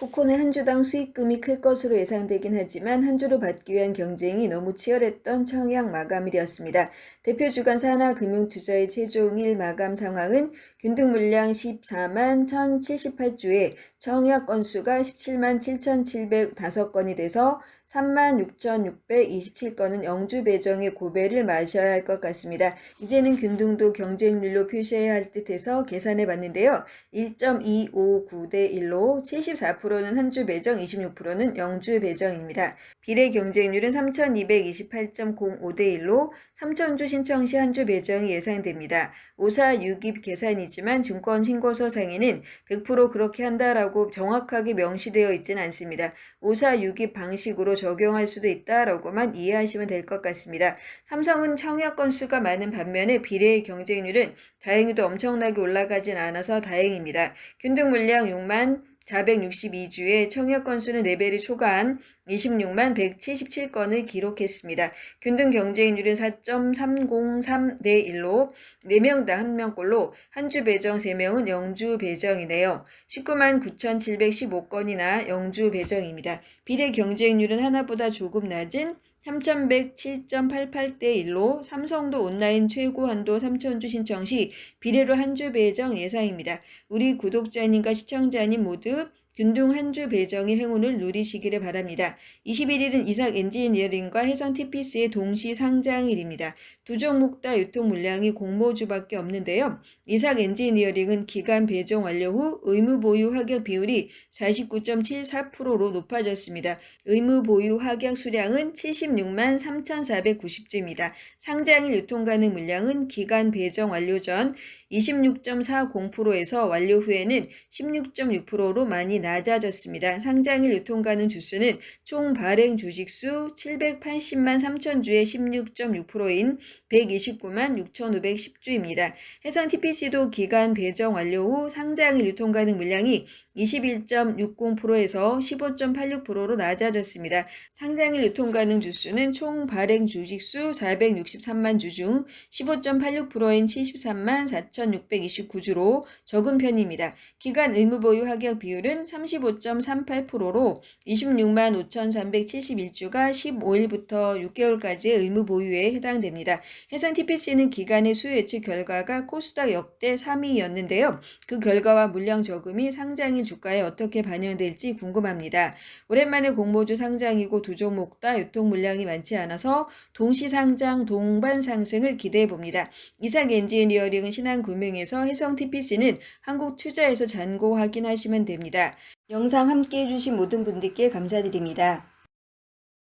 코코는 한 주당 수익금이 클 것으로 예상되긴 하지만 한 주로 받기 위한 경쟁이 너무 치열했던 청약 마감일이었습니다. 대표 주간사 하나금융투자의 최종일 마감 상황은 균등 물량 14만 1,078주에 청약 건수가 17만 7,705건이 돼서 36,627건은 영주 배정의 고배를 마셔야 할 것 같습니다. 이제는 균등도 경쟁률로 표시해야 할 듯해서 계산해 봤는데요. 1.259대 1로 74%는 한주 배정, 26%는 영주 배정입니다. 비례 경쟁률은 3,228.05대 1로 3,000주 신청 시 한 주 배정이 예상됩니다. 5462 계산이지만 증권 신고서 상에는 100% 그렇게 한다라고 정확하게 명시되어 있지는 않습니다. 5462 방식으로 적용할 수도 있다라고만 이해하시면 될 것 같습니다. 삼성은 청약 건수가 많은 반면에 비례의 경쟁률은 다행히도 엄청나게 올라가진 않아서 다행입니다. 균등 물량 6만 462주에 청약 건수는 4배를 초과한 26만 177건을 기록했습니다. 균등 경쟁률은 4.303대 1로 4명당 1명꼴로 한주 배정 3명은 영주 배정이네요. 19만 9,715건이나 영주 배정입니다. 비례 경쟁률은 하나보다 조금 낮은 3107.88대 1로 삼성도 온라인 최고 한도 3,000주 신청 시 비례로 한 주 배정 예상입니다. 우리 구독자님과 시청자님 모두 균등 한 주 배정의 행운을 누리시기를 바랍니다. 21일은 이삭 엔지니어링과 해선 TPS의 동시 상장일입니다. 두 종목 다 유통 물량이 공모주밖에 없는데요. 이삭 엔지니어링은 기간 배정 완료 후 의무 보유 합격 비율이 49.74%로 높아졌습니다. 의무 보유 합격 수량은 76만 3,490주입니다. 상장일 유통 가능 물량은 기간 배정 완료 전 26.40%에서 완료 후에는 16.6%로 많이 낮아졌습니다. 상장일 유통 가능 주수는 총 발행 주식수 780만 3천 주의 16.6%인 129만 6,510주입니다. 해상 TPC도 기간 배정 완료 후 상장일 유통 가능 물량이 21.60%에서 15.86%로 낮아졌습니다. 상장일 유통 가능 주수는 총 발행 주식수 463만 주 중 15.86%인 73만 4,629주로 적은 편입니다. 기간 의무 보유 합격 비율은 35.38%로 26만 5,371주가 15일부터 6개월까지의 의무 보유에 해당됩니다. 해상 TPC는 기간의 수요 예측 결과가 코스닥 역대 3위였는데요. 그 결과와 물량 저금이 상장일 주가에 어떻게 반영될지 궁금합니다. 오랜만에 공모주 상장이고 두 종목 다 유통 물량이 많지 않아서 동시 상장 동반 상승을 기대해 봅니다. 이삭 엔지니어링은 신한금융에서 해성 TPC는 한국 투자에서 잔고 확인하시면 됩니다. 영상 함께 해주신 모든 분들께 감사드립니다.